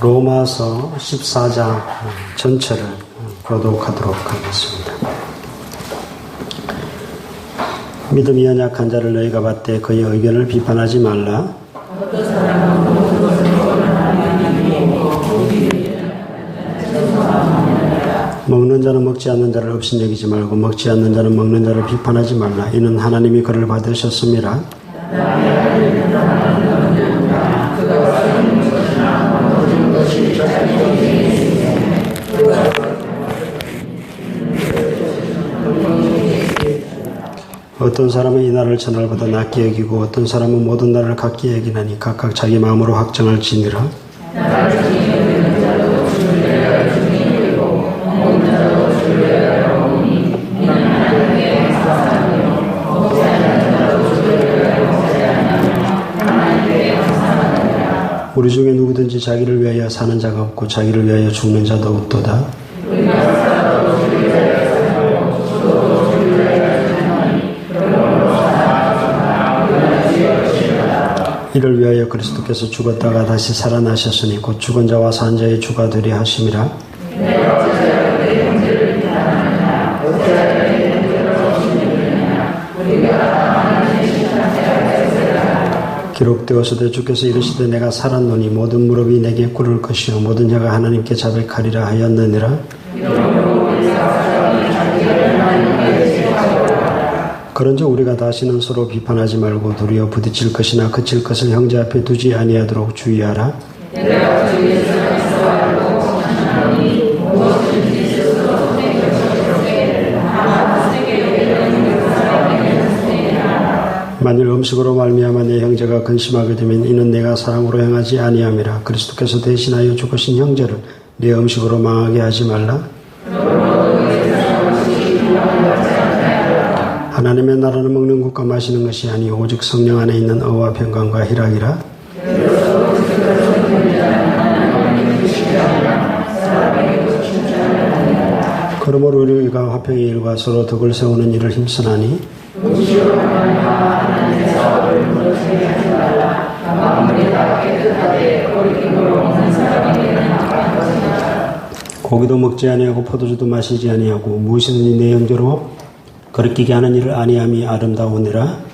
로마서 14장 전체를 교독하도록 하겠습니다. 믿음이 연약한 자를 너희가 받되 그의 의견을 비판하지 말라. 먹는 자는 먹지 않는 자를 없인 여기지 말고 먹지 않는 자는 먹는 자를 비판하지 말라. 이는 하나님이 그를 받으셨습니다. 어떤 사람은 이 날을 전날보다 낮게 여기고 어떤 사람은 모든 날을 같게 여기나니 각각 자기 마음으로 확정을 지니라. 우리 중에 누구든지 자기를 위하여 사는 자가 없고 자기를 위하여 죽는 자도 없도다. 그리스도께서 죽었다가 다시 살아나셨으니 곧 죽은 자와 산 자의 주가 되리 하심이라. 기록되어서되 주께서 이르시되 내가 살았노니 모든 무릎이 내게 꿇을 것이요 모든 혀가 하나님께 자백하리라 하였느니라. 그런즉 우리가 다시는 서로 비판하지 말고 도리어 부딪힐 것이나 그칠 것을 형제 앞에 두지 아니하도록 주의하라. 만일 음식으로 말미암아 내 형제가 근심하게 되면 이는 내가 사랑으로 행하지 아니함이라 그리스도께서 대신하여 죽으신 형제를 내 음식으로 망하게 하지 말라. 하나님의 나라는 먹는 것과 마시는 것이 아니 오직 성령 안에 있는 의와 평강과 희락이라. 그러므로 우리가 화평의 일과 서로 덕을 세우는 일을 힘쓰나니 고기도 먹지 아니하고 포도주도 마시지 아니하고 무엇이든지 내 형제로 거리끼게 하는 일을 아니함이 아름다우니라.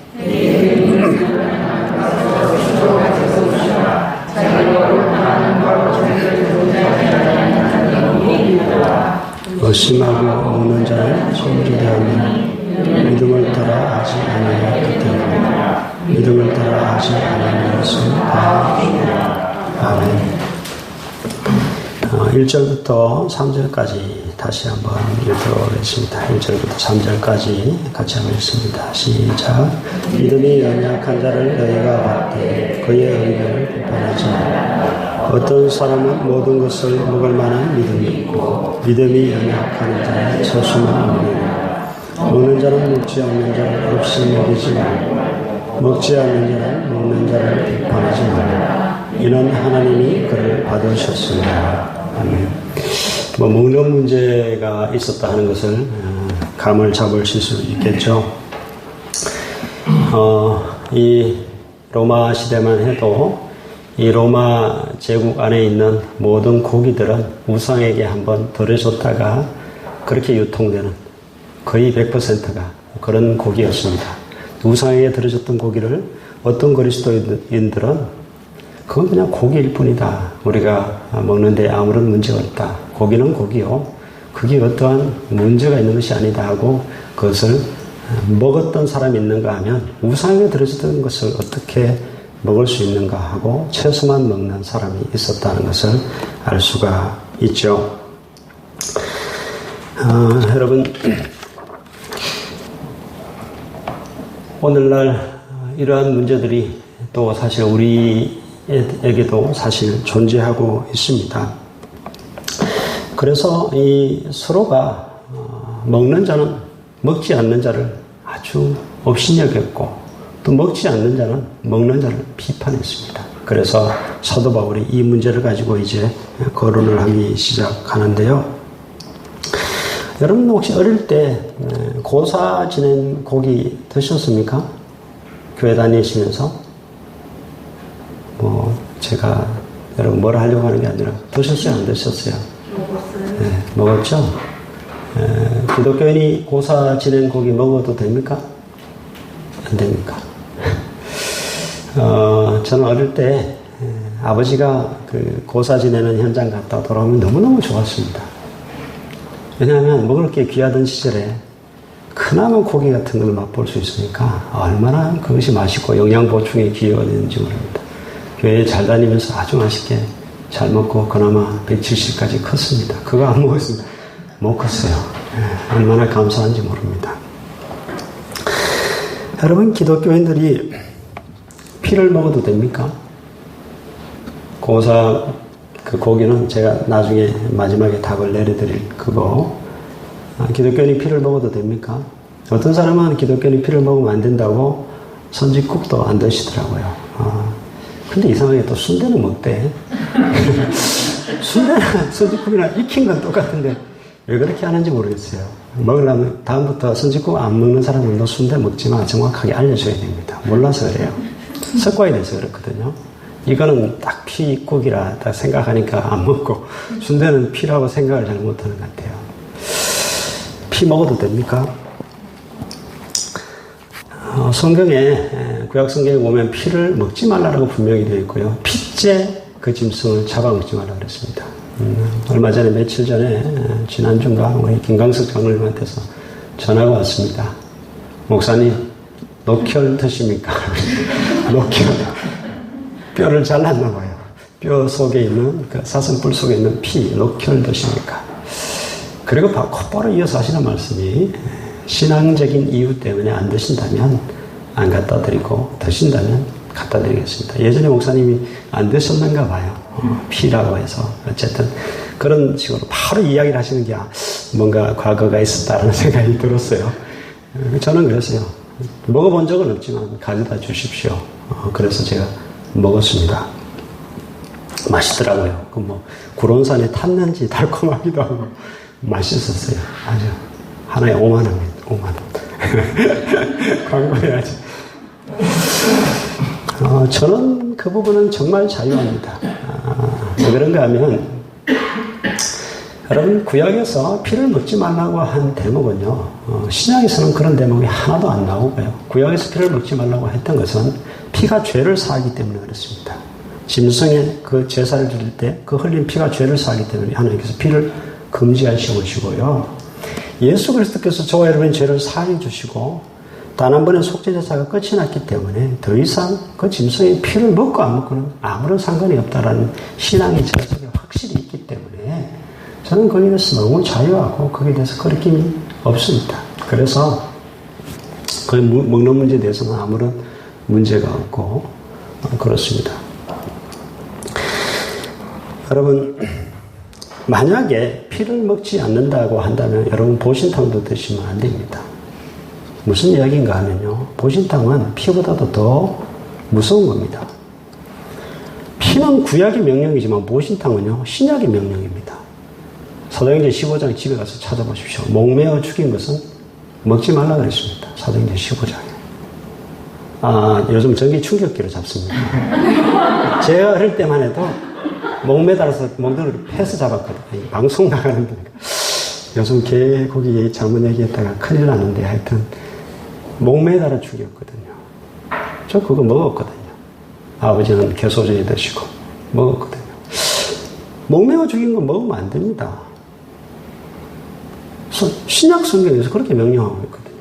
1절부터 3절까지 다시 한번 읽어보겠습니다. 1절부터 3절까지 같이 한번 읽습니다. 시작. 믿음이 연약한 자를 너희가 받되 그의 의견을 비판하지 마. 어떤 사람은 모든 것을 먹을 만한 믿음이 있고 믿음이 연약한 자는 서수만 없느냐. 먹는 자는 먹지 않는 자를 없이 먹이지 말고 먹지 않는 자는 먹는 자를 비판하지 말라. 이는 하나님이 그를 받으셨습니다. 아멘. 뭐 먹는 문제가 있었다 하는 것을 감을 잡으실 수 있겠죠. 어, 이 로마 시대만 해도 이 로마 제국 안에 있는 모든 고기들은 우상에게 한번 들여줬다가 그렇게 유통되는 거의 100%가 그런 고기였습니다. 우상에게 들여줬던 고기를 어떤 그리스도인들은 그건 그냥 고기일 뿐이다. 우리가 먹는데 아무런 문제가 없다. 고기는 고기요. 그게 어떠한 문제가 있는 것이 아니다 하고 그것을 먹었던 사람이 있는가 하면 우상에 들어졌던 것을 어떻게 먹을 수 있는가 하고 채소만 먹는 사람이 있었다는 것을 알 수가 있죠. 아, 여러분, 오늘날 이러한 문제들이 또 사실 우리 에게도 사실 존재하고 있습니다. 그래서 이 서로가 먹는 자는 먹지 않는 자를 아주 업신여겼고 또 먹지 않는 자는 먹는 자를 비판했습니다. 그래서 사도 바울이 이 문제를 가지고 이제 거론을 하기 시작하는데요. 여러분 혹시 어릴 때 고사 지낸 고기 드셨습니까? 교회 다니시면서 뭐 제가 여러분 뭘 하려고 하는 게 아니라 드셨어요? 안 드셨어요? 먹었어요. 네, 먹었죠? 에, 기독교인이 고사 지낸 고기 먹어도 됩니까? 안 됩니까? 어, 저는 어릴 때 에, 아버지가 그 고사 지내는 현장 갔다 돌아오면 너무너무 좋았습니다. 왜냐하면 먹을 게 귀하던 시절에 그나마 고기 같은 걸 맛볼 수 있으니까 얼마나 그것이 맛있고 영양 보충에 기여가 되는지 모릅니다. 교회 잘 다니면서 아주 맛있게 잘 먹고 그나마 170까지 컸습니다. 그거 안 먹었으면 못 컸어요. 예, 얼마나 감사한지 모릅니다. 여러분 기독교인들이 피를 먹어도 됩니까? 고사 그 고기는 제가 나중에 마지막에 답을 내려드릴 그거 아, 기독교인이 피를 먹어도 됩니까? 어떤 사람은 기독교인이 피를 먹으면 안 된다고 선지국도 안 드시더라고요. 아, 근데 이상하게 또 순대는 먹대. 순대나 선지국이나 익힌 건 똑같은데 왜 그렇게 하는지 모르겠어요. 먹으려면 다음부터 선지국 안 먹는 사람은 너 순대 먹지 마 정확하게 알려줘야 됩니다. 몰라서 그래요. 습관이 돼서 그렇거든요. 이거는 딱 피국이라 딱 생각하니까 안 먹고 순대는 피라고 생각을 잘 못하는 것 같아요. 피 먹어도 됩니까? 어, 성경에 에, 구약 성경에 보면 피를 먹지 말라라고 분명히 되어 있고요. 피째 그 짐승을 잡아먹지 말라 그랬습니다. 음, 얼마 전에 며칠 전에 에, 지난 주인가 우리 김강석 장로님한테서 전화가 왔습니다. 목사님 녹혈 드십니까? 녹혈 뼈를 잘랐나 봐요. 뼈 속에 있는 그 사슴뿔 속에 있는 피 녹혈 드십니까? 그리고 바- 곧바로 이어서 하시는 말씀이 신앙적인 이유 때문에 안 드신다면 안 갖다 드리고 드신다면 갖다 드리겠습니다. 예전에 목사님이 안 드셨는가 봐요. 어, 피라고 해서 어쨌든 그런 식으로 바로 이야기를 하시는 게 아, 뭔가 과거가 있었다는 생각이 들었어요. 어, 저는 그랬어요. 먹어본 적은 없지만 가져다 주십시오. 어, 그래서 제가 먹었습니다. 맛있더라고요. 그 뭐 구론산에 탔는지 달콤하기도 하고 맛있었어요. 아주 5만 원입니다. 5만 원. 광고해야지. 어, 저는 그 부분은 정말 자유합니다. 아, 왜 그런가 하면 여러분 구약에서 피를 먹지 말라고 한 대목은요 어, 신약에서는 그런 대목이 하나도 안 나오고요 구약에서 피를 먹지 말라고 했던 것은 피가 죄를 사하기 때문에 그렇습니다 짐승에 그 제사를 드릴 때 그 흘린 피가 죄를 사하기 때문에 하나님께서 피를 금지하시고 오시고요 예수 그리스도께서 저와 여러분의 죄를 사해 주시고 단 한 번의 속죄제사가 끝이 났기 때문에 더 이상 그 짐승의 피를 먹고 안 먹고는 아무런 상관이 없다라는 신앙의 절차가 확실히 있기 때문에 저는 거기에 대해서 너무 자유하고 거기에 대해서 거리낌이 없습니다. 그래서 그 먹는 문제에 대해서는 아무런 문제가 없고 어, 그렇습니다. 여러분 만약에 피를 먹지 않는다고 한다면 여러분 보신탕도 드시면 안 됩니다. 무슨 이야기인가 하면요. 보신탕은 피보다도 더 무서운 겁니다. 피는 구약의 명령이지만 보신탕은요. 신약의 명령입니다. 사도행전 15장 집에 가서 찾아보십시오. 목매어 죽인 것은 먹지 말라 그랬습니다. 사도행전 15장에. 아, 요즘 전기 충격기로 잡습니다. 제가 어릴 때만 해도 목 매달아서 목들을 패서 잡았거든요. 방송 나가는데. 요즘 개 고기 잘못 얘기했다가 큰일 나는데 하여튼 목 매달아 죽였거든요. 저 그거 먹었거든요. 아버지는 개소주에 드시고 먹었거든요. 목 매어 죽인 거 먹으면 안 됩니다. 서- 신약 성경에서 그렇게 명령하고 있거든요.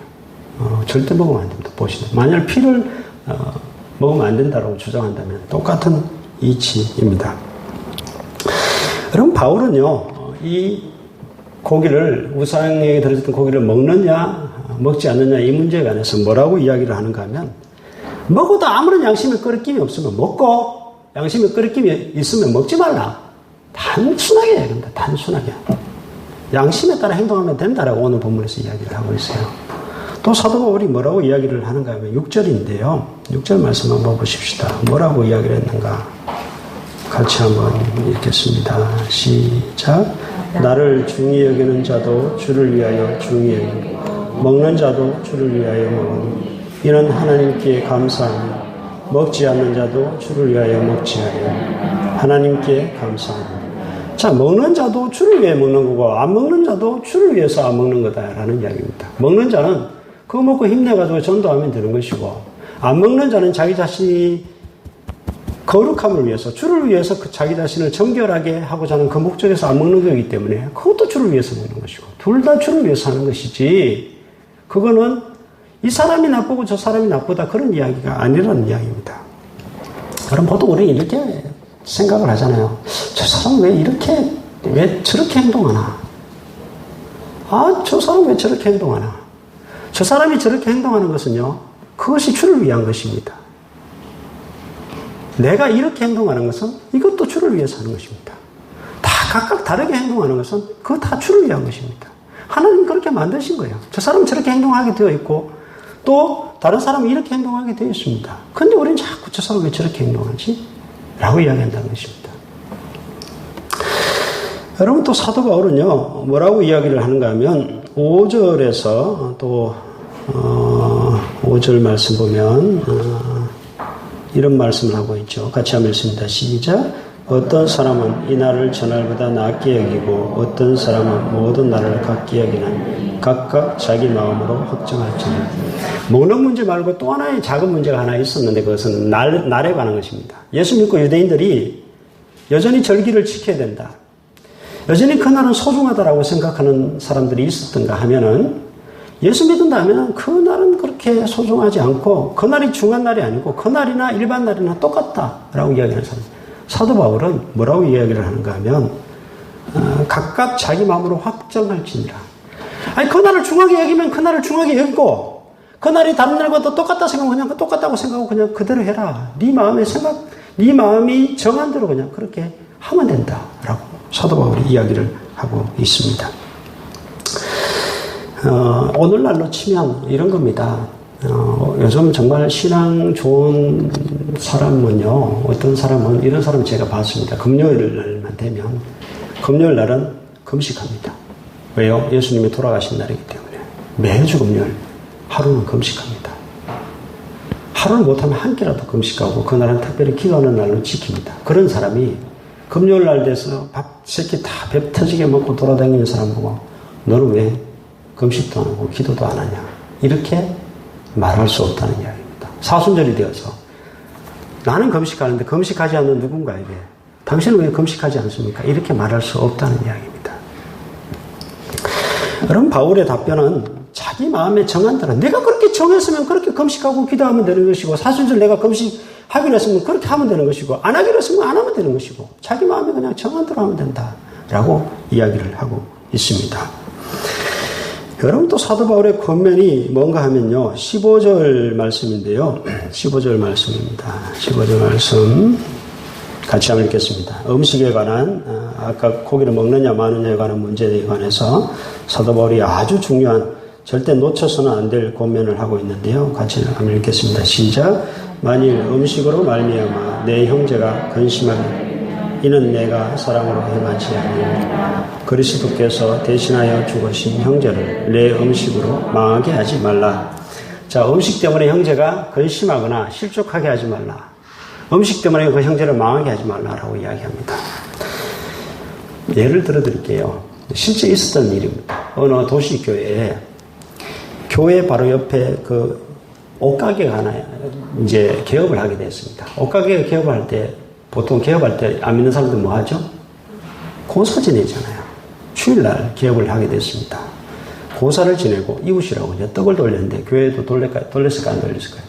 어, 절대 먹으면 안 됩니다. 보시면. 만약 피를 어, 먹으면 안 된다고 주장한다면 똑같은 이치입니다. 그럼 바울은요, 어, 이 고기를, 우상에게 들어졌던 고기를 먹느냐, 먹지 않느냐 이 문제에 관해서 뭐라고 이야기를 하는가 하면, 먹어도 아무런 양심의 끓임이 없으면 먹고, 양심의 끓임이 있으면 먹지 말라. 단순하게 얘기합니다. 단순하게. 양심에 따라 행동하면 된다라고 오늘 본문에서 이야기를 하고 있어요. 또 사도 바울이 뭐라고 이야기를 하는가 하면 6절인데요. 6절 말씀 한번 보십시다. 뭐라고 이야기를 했는가. 같이 한번 읽겠습니다. 시작. 나를 중히 여기는 자도 주를 위하여 중히 여기고 먹는 자도 주를 위하여 먹으니 이는 하나님께 감사하며 먹지 않는 자도 주를 위하여 먹지 하여 하나님께 감사합니다. 자, 먹는 자도 주를 위해 먹는 거고, 안 먹는 자도 주를 위해서 안 먹는 거다라는 이야기입니다. 먹는 자는 그거 먹고 힘내가지고 전도하면 되는 것이고, 안 먹는 자는 자기 자신이 거룩함을 위해서, 주를 위해서 그 자기 자신을 정결하게 하고자 하는 그 목적에서 안 먹는 거기 때문에 그것도 주를 위해서 먹는 것이고, 둘 다 주를 위해서 하는 것이지, 그거는 이 사람이 나쁘고 저 사람이 나쁘다 그런 이야기가 아니라는 이야기입니다. 그럼 보통 우리는 이렇게 생각을 하잖아요. 저 사람 왜 이렇게, 왜 저렇게 행동하나? 아, 저 사람 왜 저렇게 행동하나? 저 사람이 저렇게 행동하는 것은요, 그것이 주를 위한 것입니다. 내가 이렇게 행동하는 것은 이것도 주를 위해서 하는 것입니다. 다 각각 다르게 행동하는 것은 그거 다 주를 위한 것입니다. 하나님 그렇게 만드신 거예요. 저 사람은 저렇게 행동하게 되어 있고 또 다른 사람은 이렇게 행동하게 되어 있습니다. 근데 우리는 자꾸 저 사람 왜 저렇게 행동하지? 라고 이야기한다는 것입니다. 여러분 또 사도 바울은요 뭐라고 이야기를 하는가 하면 5절에서 또 어, 5절 말씀 보면 어, 이런 말씀을 하고 있죠. 같이 한번 읽습니다. 시작. 어떤 사람은 이 날을 저날보다 낫게 여기고 어떤 사람은 모든 날을 같게 여기는 각각 자기 마음으로 확정할지니 먹는 문제 말고 또 하나의 작은 문제가 하나 있었는데 그것은 날, 날에 관한 것입니다. 예수 믿고 유대인들이 여전히 절기를 지켜야 된다. 여전히 그날은 소중하다라고 생각하는 사람들이 있었던가 하면은 예수 믿는다 하면 그날은 그렇게 소중하지 않고 그날이 중요한 날이 아니고 그날이나 일반 날이나 똑같다라고 이야기하는 사람. 사도 바울은 뭐라고 이야기를 하는가 하면 어, 각각 자기 마음으로 확정할지니라. 아니 그날을 중하게 여기면 그날을 중하게 여기고 그날이 다른 날과 똑같다 생각하면 그냥 똑같다고 생각하고 그냥 그대로 해라. 네 마음의 생각, 네 마음이 정한 대로 그냥 그렇게 하면 된다라고 사도 바울이 이야기를 하고 있습니다. 어, 오늘날로 치면 이런 겁니다. 어, 요즘 정말 신앙 좋은 사람은요, 어떤 사람은, 이런 사람 제가 봤습니다. 금요일 날만 되면, 금요일 날은 금식합니다. 왜요? 예수님이 돌아가신 날이기 때문에. 매주 금요일, 하루는 금식합니다. 하루를 못하면 한 끼라도 금식하고, 그날은 특별히 기도하는 날로 지킵니다. 그런 사람이 금요일 날 돼서 밥, 새끼 다 배 터지게 먹고 돌아다니는 사람 보고, 너는 왜 금식도 안 하고 기도도 안 하냐? 이렇게 말할 수 없다는 이야기입니다. 사순절이 되어서 나는 금식하는데 금식하지 않는 누군가에게 당신은 왜 금식하지 않습니까? 이렇게 말할 수 없다는 이야기입니다. 여러분 바울의 답변은 자기 마음에 정한 대로 내가 그렇게 정했으면 그렇게 금식하고 기도하면 되는 것이고 사순절 내가 금식하기로 했으면 그렇게 하면 되는 것이고 안 하기로 했으면 안 하면 되는 것이고 자기 마음에 그냥 정한 대로 하면 된다라고 이야기를 하고 있습니다. 여러분 또 사도 바울의 권면이 뭔가 하면요. 15절 말씀인데요. 15절 말씀입니다. 15절 말씀 같이 한번 읽겠습니다. 음식에 관한 어, 아까 고기를 먹느냐 마느냐에 관한 문제에 관해서 사도 바울이 아주 중요한 절대 놓쳐서는 안 될 권면을 하고 있는데요. 같이 한번 읽겠습니다. 시작. 만일 음식으로 말미암아 내 형제가 근심하게 이는 내가 사랑으로 행하지 아니하니 그리스도께서 대신하여 죽으신 형제를 내 음식으로 망하게 하지 말라. 자, 음식 때문에 형제가 근심하거나 실족하게 하지 말라. 음식 때문에 그 형제를 망하게 하지 말라라고 이야기합니다. 예를 들어 드릴게요. 실제 있었던 일입니다. 어느 도시교회에 교회 바로 옆에 그 옷가게가 하나 이제 개업을 하게 됐습니다. 옷가게 개업할 때 보통 개업할 때 안 믿는 사람들 뭐 하죠? 고사 지내잖아요. 주일날 개업을 하게 됐습니다. 고사를 지내고 이웃이라고 이제 떡을 돌렸는데 교회도 돌릴까, 돌렸을까 안 돌렸을까요?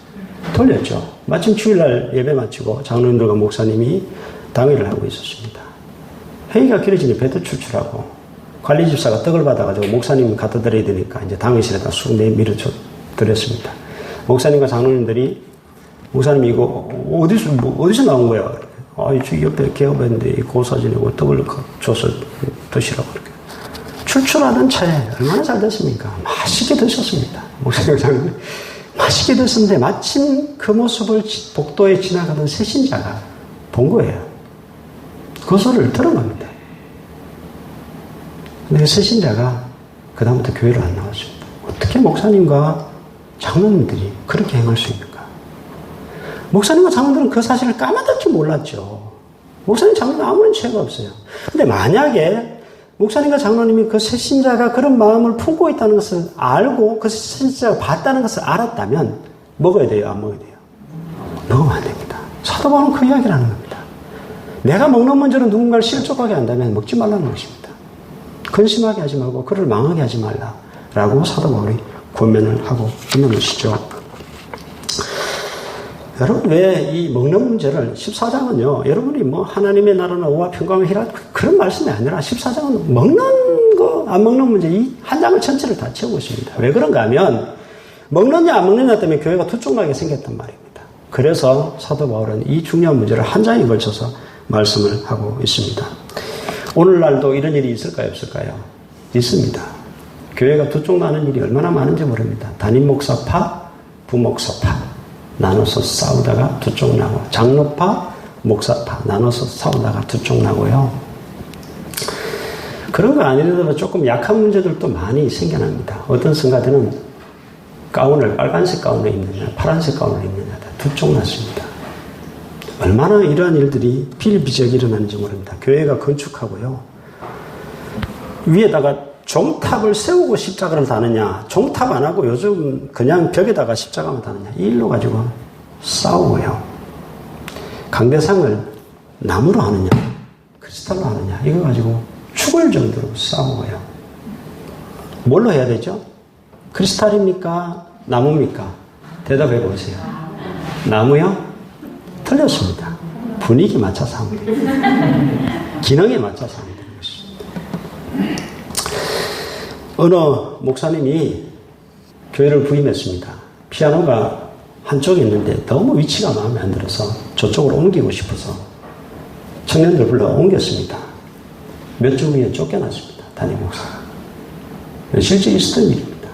돌렸죠. 마침 주일날 예배 마치고 장로님들과 목사님이 당회를 하고 있었습니다. 회의가 길어지니 배도 출출하고 관리 집사가 떡을 받아가지고 목사님이 갖다 드려야 되니까 이제 당회실에다 쑥 내밀어 드렸습니다. 목사님과 장로님들이 목사님 이거 어디서 뭐 어디서 나온 거야? 아, 이 옆에 개업했는데 고사 지내고 떡을 줘서 드시라고. 출출하는 차에 얼마나 잘 됐습니까? 맛있게 드셨습니다. 목사님 장님. 맛있게 드셨는데 마침 그 모습을 복도에 지나가던 새신자가 본 거예요. 그 소리를 들은 겁니다. 근데 그 새신자가 그다음부터 교회를 안 나왔습니다. 어떻게 목사님과 장로님들이 그렇게 행할 수 있는가? 목사님과 장로들은 그 사실을 까마득히 몰랐죠. 목사님, 장로는 아무런 죄가 없어요. 근데 만약에 목사님과 장로님이 그 새신자가 그런 마음을 품고 있다는 것을 알고 그 새신자가 봤다는 것을 알았다면 먹어야 돼요? 안 먹어야 돼요? 먹으면 안 됩니다. 사도 바울은 그 이야기를 하는 겁니다. 내가 먹는 문제로 누군가를 실족하게 한다면 먹지 말라는 것입니다. 근심하게 하지 말고 그를 망하게 하지 말라라고 사도 바울이 권면을 하고 있는 것이죠. 여러분 왜 이 먹는 문제를 14장은요 여러분이 뭐 하나님의 나라는 의와 평강을 히라 그런 말씀이 아니라 14장은 먹는 거 안 먹는 문제 이 한 장을 전체를 다 채우고 있습니다. 왜 그런가 하면 먹느냐 안 먹느냐 때문에 교회가 투쪽나게 생겼단 말입니다. 그래서 사도 바울은 이 중요한 문제를 한 장에 걸쳐서 말씀을 하고 있습니다. 오늘날도 이런 일이 있을까요? 없을까요? 있습니다. 교회가 두쪽 나는 일이 얼마나 많은지 모릅니다. 담임 목사파 부목사파 나눠서 싸우다가 두 쪽 나고 장로파, 목사파 나눠서 싸우다가 두 쪽 나고요. 그런 거 아니더라도 조금 약한 문제들도 많이 생겨납니다. 어떤 성가대는 가운을 빨간색 가운을 입느냐, 파란색 가운을 입느냐 두 쪽 났습니다. 얼마나 이러한 일들이 필비적이 일어나는지 모릅니다. 교회가 건축하고요. 위에다가 종탑을 세우고 십자가를 다느냐, 종탑 안 하고 요즘 그냥 벽에다가 십자가만 다느냐, 이 일로 가지고 싸우고요. 강대상을 나무로 하느냐, 크리스탈로 하느냐, 이거 가지고 죽을 정도로 싸우고요. 뭘로 해야 되죠? 크리스탈입니까? 나무입니까? 대답해 보세요. 나무요? 틀렸습니다. 분위기 맞춰서 돼요. 기능에 맞춰서 것입니다. 어느 목사님이 교회를 부임했습니다. 피아노가 한쪽에 있는데 너무 위치가 마음에 안 들어서 저쪽으로 옮기고 싶어서 청년들 불러 옮겼습니다. 몇 주 후에 쫓겨났습니다. 담임 목사가. 실제 있었던 일입니다.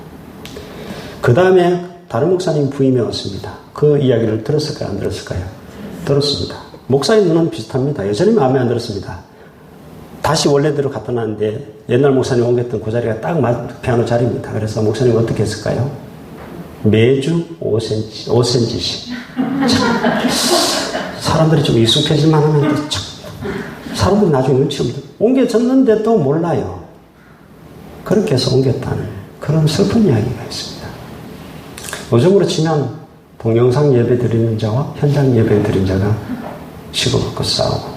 그 다음에 다른 목사님 부임해 왔습니다. 그 이야기를 들었을까요? 안 들었을까요? 들었습니다. 목사의 눈은 비슷합니다. 여전히 마음에 안 들었습니다. 다시 원래대로 갖다 놨는데 옛날 목사님 옮겼던 그 자리가 딱 피아노 자리입니다. 그래서 목사님 어떻게 했을까요? 매주 5cm, 5cm씩. 사람들이 좀 익숙해질만 하면 또 참, 사람들이 나중에 눈치 없는 옮겨졌는데도 몰라요. 그렇게 해서 옮겼다는 그런 슬픈 이야기가 있습니다. 요즘으로 치면 동영상 예배 드리는 자와 현장 예배 드리는 자가 시고받고 싸우고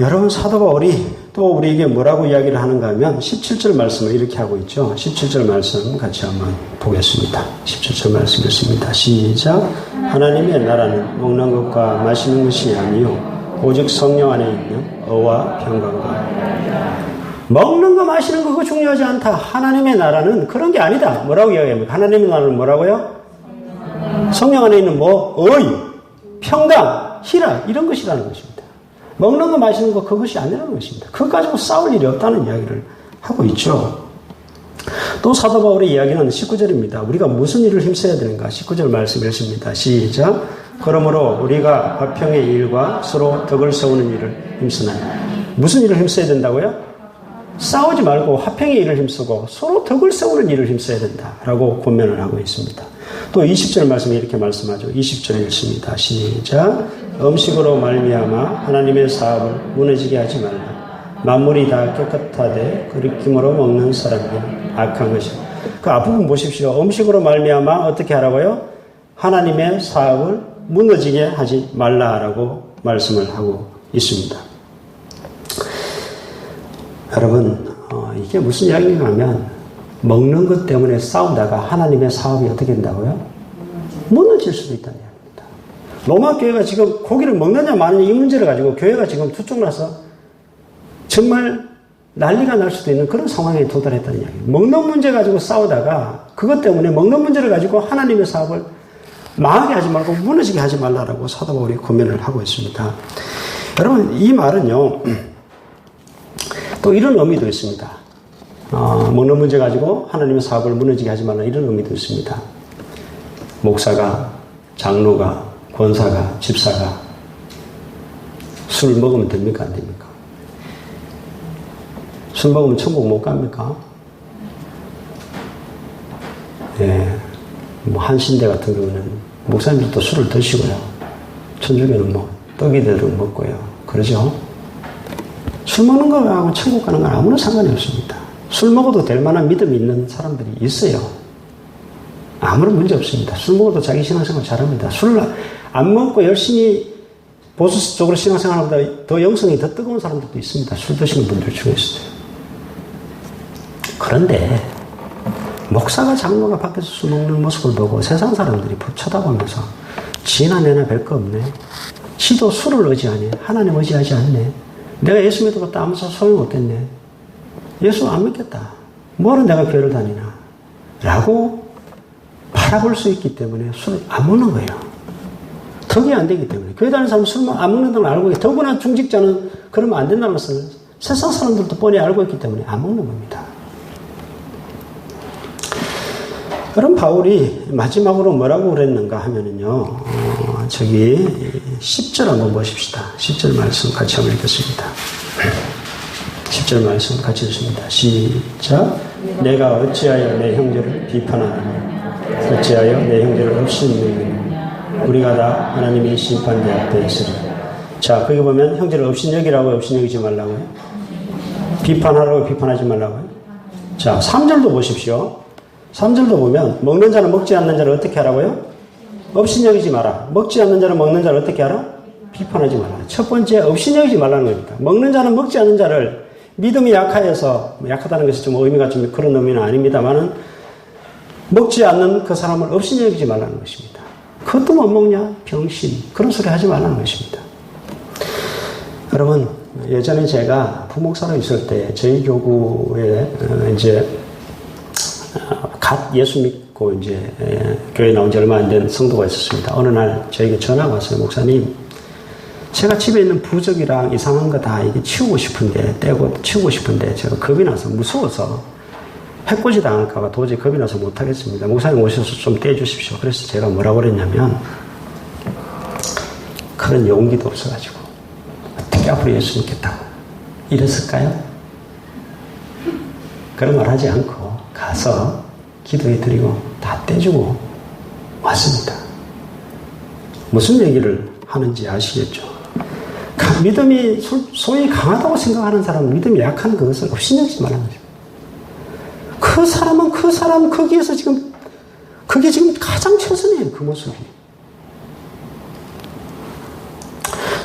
여러분 사도 바울이 또 우리에게 뭐라고 이야기를 하는가 하면 17절 말씀을 이렇게 하고 있죠. 17절 말씀 같이 한번 보겠습니다. 17절 말씀 읽습니다. 시작. 하나님의 나라는 먹는 것과 마시는 것이 아니요 오직 성령 안에 있는 어와 평강과 먹는 거 마시는 거 그거 중요하지 않다. 하나님의 나라는 그런 게 아니다. 뭐라고 이야기합니까? 하나님의 나라는 뭐라고요? 성령 안에 있는 뭐 의, 평강, 희락 이런 것이라는 것입니다. 먹는 거 마시는 거 그것이 아니라는 것입니다. 그것 가지고 싸울 일이 없다는 이야기를 하고 있죠. 또 사도 바울의 이야기는 19절입니다. 우리가 무슨 일을 힘써야 되는가? 19절 말씀 읽습니다. 시작. 그러므로 우리가 화평의 일과 서로 덕을 세우는 일을 힘쓰나요? 무슨 일을 힘써야 된다고요? 싸우지 말고 화평의 일을 힘쓰고 서로 덕을 세우는 일을 힘써야 된다라고 권면을 하고 있습니다. 또 20절 말씀에 이렇게 말씀하죠. 20절 읽습니다. 시작. 음식으로 말미암아 하나님의 사업을 무너지게 하지 말라. 만물이 다 깨끗하되 그리킴으로 먹는 사람이 악한 것이. 그 앞부분 보십시오. 음식으로 말미암아 어떻게 하라고요? 하나님의 사업을 무너지게 하지 말라라고 말씀을 하고 있습니다. 여러분 어, 이게 무슨 이야기인가 하면 먹는 것 때문에 싸우다가 하나님의 사업이 어떻게 된다고요? 무너질 수도 이야기입니다. 로마 교회가 지금 고기를 먹느냐 마느냐 이 문제를 가지고 교회가 지금 투쪽나서 정말 난리가 날 수도 있는 그런 상황에 도달했다는 이야기예요. 먹는 문제 가지고 싸우다가 그것 때문에 먹는 문제를 가지고 하나님의 사업을 망하게 하지 말고 무너지게 하지 말라라고 사도 바울이 고민을 하고 있습니다. 여러분 이 말은요. 또 이런 의미도 있습니다. 어, 먹는 문제 가지고 하나님의 사업을 무너지게 하지 말라 이런 의미도 있습니다. 목사가, 장로가, 권사가, 집사가 술 먹으면 됩니까? 안 됩니까? 술 먹으면 천국 못 갑니까? 예. 뭐 한신대 같은 경우는 목사님들도 술을 드시고요. 천주교는 뭐 떡이들을 먹고요. 그러죠? 술 먹는 거하고 천국 가는 건 아무런 상관이 없습니다. 술 먹어도 될 만한 믿음이 있는 사람들이 있어요. 아무런 문제 없습니다. 술 먹어도 자기 신앙생활 잘합니다. 술 안 먹고 열심히 보수적으로 신앙생활보다 더 영성이 더 뜨거운 사람들도 있습니다. 술 드시는 분들 중에서도. 그런데 목사가 장로가 밖에서 술 먹는 모습을 보고 세상 사람들이 쳐다보면서 지나 내나 별 거 없네. 지도 술을 의지하네. 하나님 의지하지 않네. 내가 예수 믿어봤다 아무서 소용 없겠네. 예수 안 믿겠다. 뭐하러 내가 교회를 다니나. 라고 바라볼 수 있기 때문에 술을 안 먹는 거예요. 덕이 안 되기 때문에. 교회 다니는 사람은 술안 먹는다는 걸 알고 있고, 더구나 중직자는 그러면 안 된다는 것을 세상 사람들도 뻔히 알고 있기 때문에 안 먹는 겁니다. 그럼 바울이 마지막으로 뭐라고 그랬는가 하면은요, 어, 저기 10절 한번 보십시다. 10절 말씀 같이 한번 읽겠습니다. 10절 말씀 같이 읽습니다. 시작. 내가 어찌하여 내 형제를 비판하느냐? 어찌하여 내 형제를 업신여기느냐? 우리가 다 하나님의 심판대 앞에 있으리. 자, 거기 보면 형제를 업신여기라고 업신여기지 말라고요. 비판하라고 비판하지 말라고요. 자, 3절도 보십시오. 3절도 보면 먹는 자는 먹지 않는 자를 어떻게 하라고요? 업신여기지 마라. 먹지 않는 자는 먹는 자를 어떻게 하라? 비판하지 마라. 첫 번째 업신여기지 말라는 겁니다. 먹는 자는 먹지 않는 자를 믿음이 약하여서 뭐 약하다는 것이 좀 의미가 좀 그런 의미는 아닙니다만은 먹지 않는 그 사람을 업신여기지 말라는 것입니다. 그것도 못 먹냐? 병신. 그런 소리 하지 말라는 것입니다. 여러분 예전에 제가 부목사로 있을 때 저희 교구에 어, 이제 갓 예수 믿고 이제 교회 나온 지 얼마 안 된 성도가 있었습니다. 어느 날 저에게 전화가 왔어요. 목사님, 제가 집에 있는 부적이랑 이상한 거 다 이게 치우고 싶은데, 떼고 치우고 싶은데, 제가 겁이 나서 무서워서 해코지 당할까봐 도저히 겁이 나서 못하겠습니다. 목사님 오셔서 좀 떼주십시오. 그래서 제가 뭐라고 그랬냐면, 그런 용기도 없어가지고, 어떻게 앞으로 예수 믿겠다고. 이랬을까요? 그런 말 하지 않고, 가서 기도해 드리고 다 떼주고 왔습니다. 무슨 얘기를 하는지 아시겠죠? 믿음이 소위 강하다고 생각하는 사람은 믿음이 약한 그것을 없이내지 말라는 거죠. 그 사람은 그 사람 거기에서 지금 그게 지금 가장 최선이에요. 그 모습이.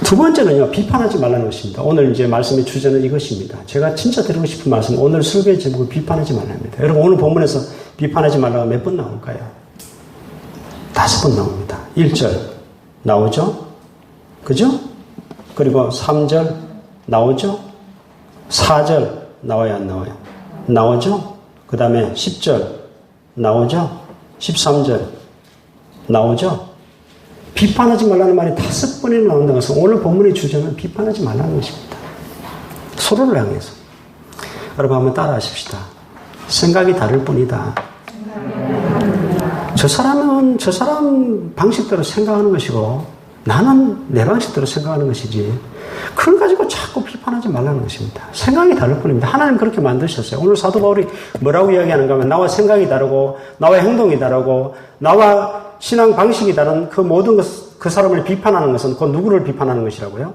두 번째는요, 비판하지 말라는 것입니다. 오늘 이제 말씀의 주제는 이것입니다. 제가 진짜 드리고 싶은 말씀, 오늘 설교의 제목은 비판하지 말랍니다. 여러분, 오늘 본문에서 비판하지 말라고 몇 번 나올까요? 다섯 번 나옵니다. 1절 나오죠? 그죠? 그리고 3절 나오죠? 4절 나와요, 안 나와요? 나오죠? 그 다음에 10절 나오죠? 13절 나오죠? 비판하지 말라는 말이 다섯 번이나 나온다고 해서 오늘 본문의 주제는 비판하지 말라는 것입니다. 서로를 향해서. 여러분 한번 따라 하십시다. 생각이 다를 뿐이다. 저 사람은 저 사람 방식대로 생각하는 것이고 나는 내 방식대로 생각하는 것이지. 그걸 가지고 자꾸 비판하지 말라는 것입니다. 생각이 다를 뿐입니다. 하나님 그렇게 만드셨어요. 오늘 사도 바울이 뭐라고 이야기하는가 하면 나와 생각이 다르고 나와 행동이 다르고 나와 신앙 방식이 다른 그 모든 것, 그 사람을 비판하는 것은 그 누구를 비판하는 것이라고요?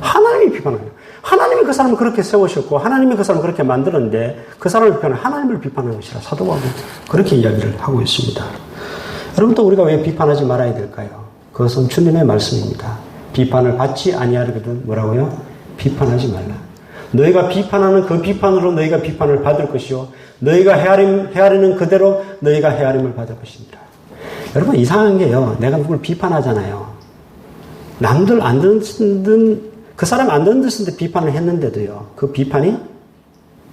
하나님이 비판하는 거예요. 하나님이 그 사람을 그렇게 세우셨고 하나님이 그 사람을 그렇게 만들었는데 그 사람을 비판하는 하나님을 비판하는 것이라 사도 바울은 그렇게 이야기를 하고 있습니다. 여러분 또 우리가 왜 비판하지 말아야 될까요? 그것은 주님의 말씀입니다. 비판을 받지 아니하거든 뭐라고요? 비판하지 말라. 너희가 비판하는 그 비판으로 너희가 비판을 받을 것이요. 너희가 헤아림, 헤아리는 그대로 너희가 헤아림을 받을 것입니다. 여러분 이상한 게요. 내가 누굴 비판하잖아요. 남들 안 듣는 그 사람 안 듣는 듯인데 비판을 했는데도요. 그 비판이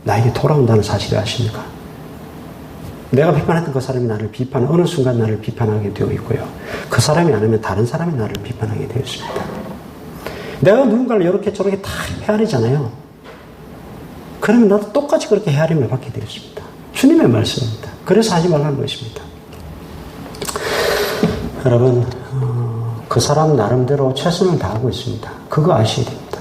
나에게 돌아온다는 사실을 아십니까? 내가 비판했던 그 사람이 나를 비판, 어느 순간 나를 비판하게 되어 있고요. 그 사람이 아니면 다른 사람이 나를 비판하게 되어 있습니다. 내가 누군가를 이렇게 저렇게 다 헤아리잖아요. 그러면 나도 똑같이 그렇게 헤아림을 받게 되었습니다. 주님의 말씀입니다. 그래서 하지 말라는 것입니다. 여러분, 어, 그 사람 나름대로 최선을 다하고 있습니다. 그거 아셔야 됩니다.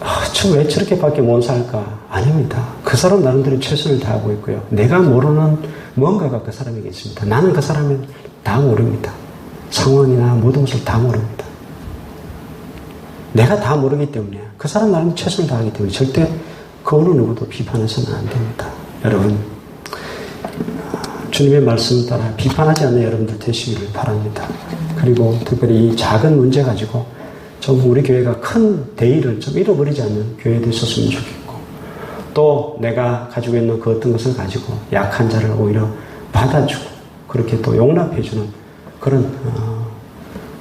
아, 저 왜 저렇게밖에 못 살까? 아닙니다. 그그 사람 나름대로 최선을 다하고 있고요. 내가 모르는 뭔가가 그 사람에게 있습니다. 나는 그 사람을 다 모릅니다. 상황이나 모든 것을 다 모릅니다. 내가 다 모르기 때문에 그 사람 나름 최선을 다하기 때문에 절대 그 어느 누구도 비판해서는 안 됩니다. 여러분 주님의 말씀 따라 비판하지 않는 여러분들 되시기를 바랍니다. 그리고 특별히 이 작은 문제 가지고 좀 우리 교회가 큰 대의를 좀 잃어버리지 않는 교회 되셨으면 좋겠고 또 내가 가지고 있는 그 어떤 것을 가지고 약한 자를 오히려 받아주고 그렇게 또 용납해주는 그런 어,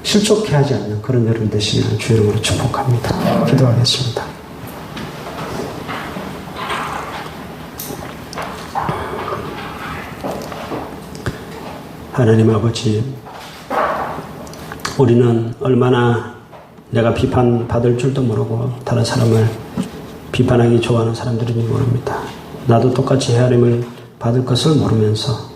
실족해 하지 않는 그런 여러분 되시기를 주 이름으로 축복합니다. 기도하겠습니다. 하나님 아버지, 우리는 얼마나 내가 비판받을 줄도 모르고 다른 사람을 비판하기 좋아하는 사람들인지 모릅니다. 나도 똑같이 헤아림을 받을 것을 모르면서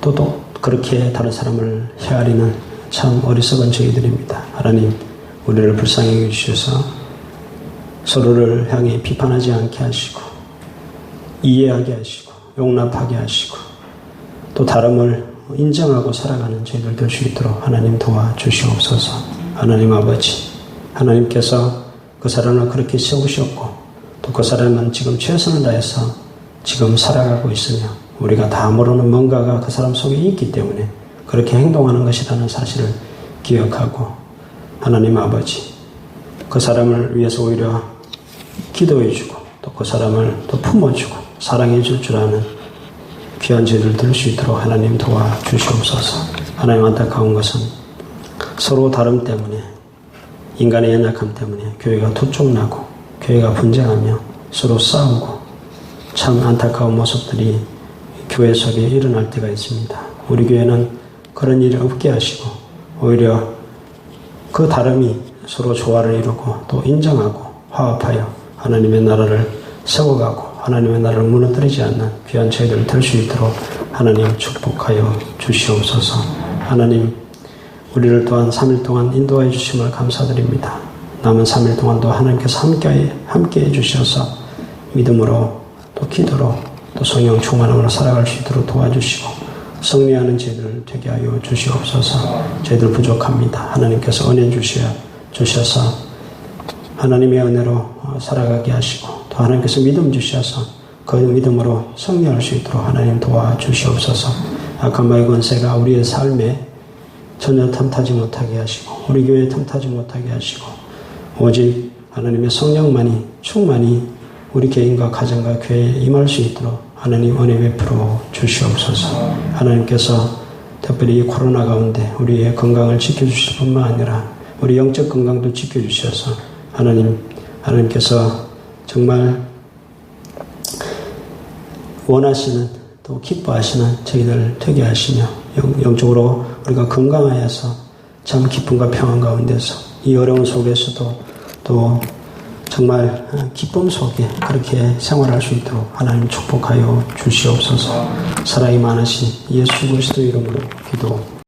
또, 또 그렇게 다른 사람을 헤아리는 참 어리석은 저희들입니다. 하나님, 우리를 불쌍히 여주셔서 서로를 향해 비판하지 않게 하시고 이해하게 하시고 용납하게 하시고 또 다름을 인정하고 살아가는 저희들 될 수 있도록 하나님 도와주시옵소서. 하나님 아버지, 하나님께서 그 사람을 그렇게 세우셨고 또 그 사람은 지금 최선을 다해서 지금 살아가고 있으며 우리가 다 모르는 뭔가가 그 사람 속에 있기 때문에 그렇게 행동하는 것이라는 사실을 기억하고 하나님 아버지, 그 사람을 위해서 오히려 기도해주고 또 그 사람을 또 품어주고 사랑해줄 줄 아는 귀한 죄를 들수 있도록 하나님 도와주시옵소서. 하나님 안타까운 것은 서로 다름 때문에 인간의 연약함 때문에 교회가 도쪽나고 교회가 분쟁하며 서로 싸우고 참 안타까운 모습들이 교회 속에 일어날 때가 있습니다. 우리 교회는 그런 일이 없게 하시고 오히려 그 다름이 서로 조화를 이루고 또 인정하고 화합하여 하나님의 나라를 세워가고 하나님의 나라를 무너뜨리지 않는 귀한 저희들 될수 있도록 하나님 축복하여 주시옵소서. 하나님 우리를 또한 3일 동안 인도하여 주심을 감사드립니다. 남은 3일 동안도 하나님께서 함께 함께 해 주셔서 믿음으로 또 기도로 또 성령 충만함으로 살아갈 수 있도록 도와주시고 승리하는 저희들 되게 하여 주시옵소서. 저희들 부족합니다. 하나님께서 은혜 주셔 주셔서 하나님의 은혜로 어, 살아가게 하시고 또 하나님께서 믿음 주셔서 그 믿음으로 승리할 수 있도록 하나님 도와주시옵소서. 악한 마의 권세가 우리의 삶에 전혀 탐타지 못하게 하시고 우리 교회에 탐타지 못하게 하시고 오직 하나님의 성령만이 충만히 우리 개인과 가정과 교회에 임할 수 있도록 하나님 은혜 베풀어 주시옵소서. 하나님께서 특별히 이 코로나 가운데 우리의 건강을 지켜주실 뿐만 아니라 우리 영적 건강도 지켜주셔서 하나님 하나님께서 정말 원하시는 또 기뻐하시는 저희들 되게 하시며 영- 영적으로 우리가 건강하여서 참 기쁨과 평안 가운데서 이 어려운 속에서도 또 정말 기쁨 속에 그렇게 생활할 수 있도록 하나님 축복하여 주시옵소서. 사랑이 많으신 예수 그리스도 이름으로 기도